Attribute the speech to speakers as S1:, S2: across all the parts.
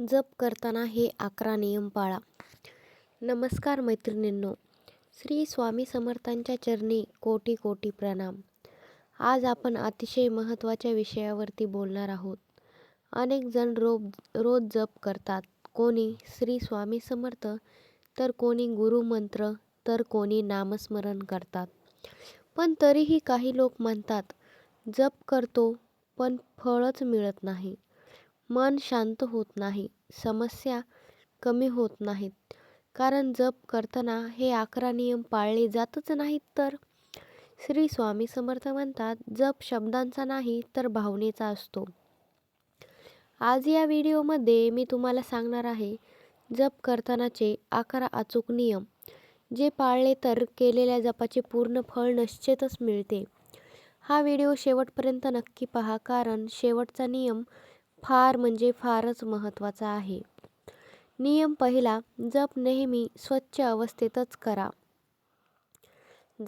S1: जप करताना हे अकरा नियम पाळा. नमस्कार मैत्रिणींनो श्री स्वामी समर्थांच्या चरणी कोटी कोटी प्रणाम. आज आपण अतिशय महत्त्वाच्या विषयावरती बोलणार आहोत. अनेक जण रोज रोज जप करतात. कोणी श्री स्वामी समर्थ तर कोणी गुरुमंत्र तर कोणी नामस्मरण करतात. पण तरीही काही लोक म्हणतात जप करतो पण फळच मिळत नाही. मन शांत होत नाही. समस्या कमी होत नाहीत. कारण जप करताना हे अकरा नियम पाळले जातच नाहीत तर? श्री स्वामी समर्थ म्हणतात जप शब्दांचा नाही तर भावनेचा असतो. आज या व्हिडिओमध्ये मी तुम्हाला सांगणार आहे जप करतानाचे अकरा अचूक नियम. जे पाळले तर केलेल्या जपाचे पूर्ण फळ निश्चितच मिळते. हा व्हिडिओ शेवटपर्यंत नक्की पहा कारण शेवटचा नियम फार म्हणजे फारच महत्त्वाचा आहे. नियम पहिला जप नेहमी स्वच्छ अवस्थेतच करा.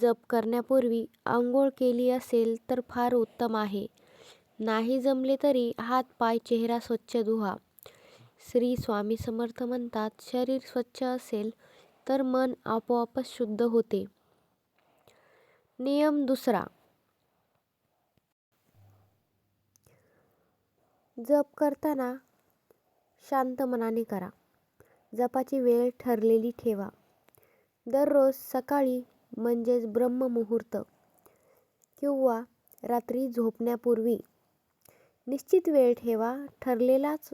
S1: जप करण्यापूर्वी आंघोळ केली असेल तर फार उत्तम आहे. नाही जमले तरी हात पाय चेहरा स्वच्छ धुवा. श्री स्वामी समर्थ म्हणतात शरीर स्वच्छ असेल तर मन आपोआपच शुद्ध होते. नियम दुसरा जप करताना शांत मनाने करा. जपाची वेळ ठरलेली ठेवा. दररोज सकाळी म्हणजेच ब्रह्ममुहूर्त किंवा रात्री झोपण्यापूर्वी निश्चित वेळ ठेवा. ठरलेलाच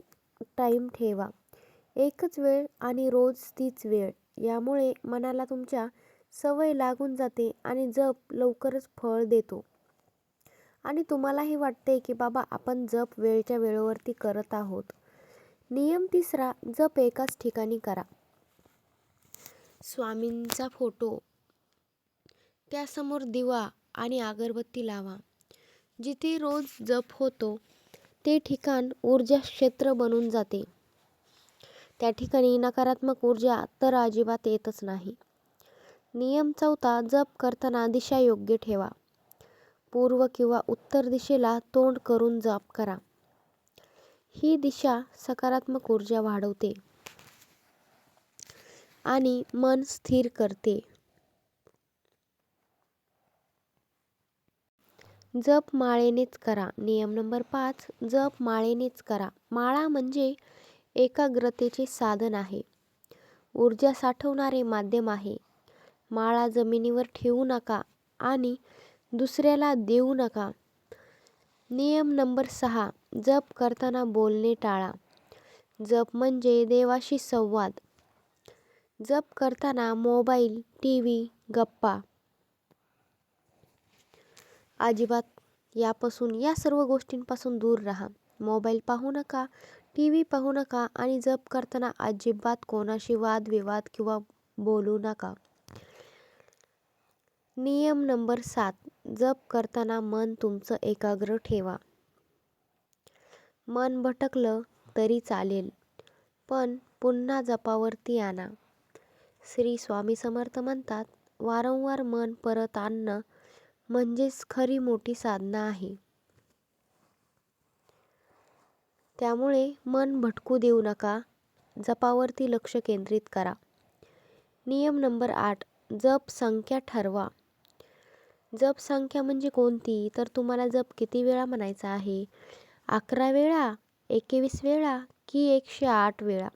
S1: टाईम ठेवा. एकच वेळ आणि रोज तीच वेळ. यामुळे मनाला तुमच्या सवय लागून जाते आणि जप लवकरच फळ देतो. आणि तुम्हालाही वाटते की बाबा आपण जप वेळच्या वेळेवरती करत आहोत. नियम तिसरा जप एकाच ठिकाणी करा. स्वामींचा फोटो. त्यासमोर दिवा आणि अगरबत्ती लावा. जिथे रोज जप होतो ते ठिकाण ऊर्जा क्षेत्र बनून जाते. त्या ठिकाणी नकारात्मक ऊर्जा तर अजिबात येतच नाही. नियम चौथा जप करताना दिशा योग्य ठेवा. पूर्व किंवा उत्तर दिशेला तोंड करून जप करा. ही दिशा सकारात्मक ऊर्जा वाढवते आणि मन स्थिर करते. जप माळेनेच करा. नियम नंबर पाच जप माळेनेच करा. माळा म्हणजे एकाग्रतेचे साधन आहे. ऊर्जा साठवणारे माध्यम आहे. माळा जमिनीवर ठेवू नका आणि दुसऱ्याला देऊ नका. नियम नंबर सहा. जप करताना बोलणे टाळा. जप म्हणजे देवाशी संवाद. जप करताना मोबाईल टी व्ही गप्पा. अजिबात यापासून या सर्व गोष्टींपासून दूर राहा. मोबाईल पाहू नका टी व्ही पाहू नका आणि जप करताना अजिबात कोणाशी वादविवाद किंवा बोलू नका. नियम नंबर सात जप करताना मन तुमचं एकाग्र ठेवा. मन भटकलं तरी चालेल पण पुन्हा जपावरती आणा. श्री स्वामी समर्थ म्हणतात वारंवार मन परत आणणं म्हणजेच खरी मोठी साधना आहे. त्यामुळे मन भटकू देऊ नका जपावरती लक्ष केंद्रित करा. नियम नंबर आठ जप संख्या ठरवा. जप संख्या म्हणजे कोणती? तर तुम्हाला जप किती वेळा म्हणायचा आहे? अकरा वेळा एकवीस वेळा की एकशे आठ वेळा?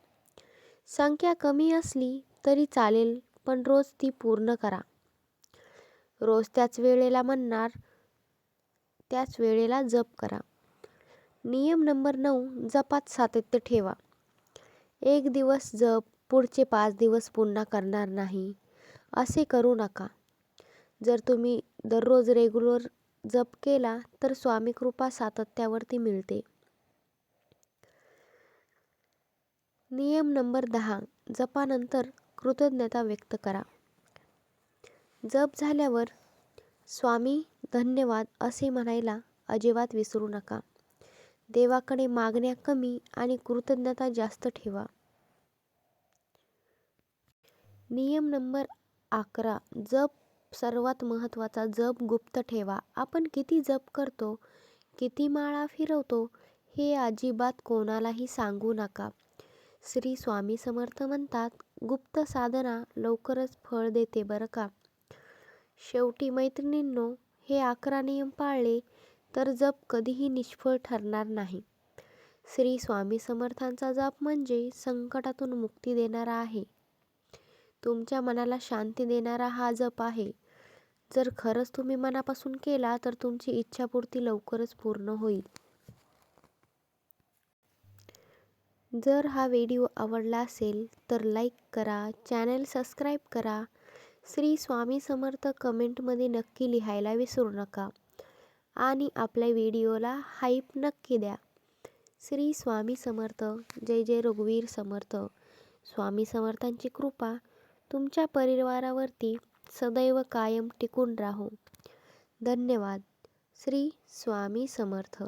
S1: संख्या कमी असली तरी चालेल पण रोज ती पूर्ण करा. रोज त्याच वेळेला म्हणणार त्याच वेळेला जप करा. नियम नंबर नऊ जपात सातत्य ठेवा. एक दिवस जप पुढचे पाच दिवस पुन्हा करणार नाही. असे करू नका. जर तुम्ही दररोज रेग्युलर जप केला तर स्वामी कृपा सातत्यावरती मिळते. नियम नंबर दहा जपानंतर कृतज्ञता व्यक्त करा. जप झाल्यावर स्वामी धन्यवाद असे म्हणायला अजिबात विसरू नका. देवाकडे मागण्या कमी आणि कृतज्ञता जास्त ठेवा. नियम नंबर अकरा जप सर्वात महत्त्वाचा जप गुप्त ठेवा. आपण किती जप करतो किती माळा फिरवतो हे अजिबात कोणालाही सांगू नका. श्री स्वामी समर्थ म्हणतात गुप्त साधना लवकरच फळ देते बरं का? शेवटी मैत्रिणींनो हे अकरा नियम पाळले तर जप कधीही निष्फळ ठरणार नाही. श्री स्वामी समर्थांचा जप म्हणजे संकटातून मुक्ती देणारा आहे. तुमच्या मनाला शांती देणारा हा जप आहे. जर खरंच तुम्ही मनापासून केला तर तुमची इच्छापूर्ती लवकरच पूर्ण होईल. जर हा व्हिडिओ आवडला असेल तर लाईक करा चॅनल सबस्क्राईब करा. श्री स्वामी समर्थ कमेंटमध्ये नक्की लिहायला विसरू नका आणि आपल्या व्हिडिओला हाईप नक्की द्या. श्री स्वामी समर्थ जय जय रघुवीर समर्थ. स्वामी समर्थांची कृपा तुमच्या परिवारावरती सदैव कायम टिकून राहो. धन्यवाद. श्री स्वामी समर्थ.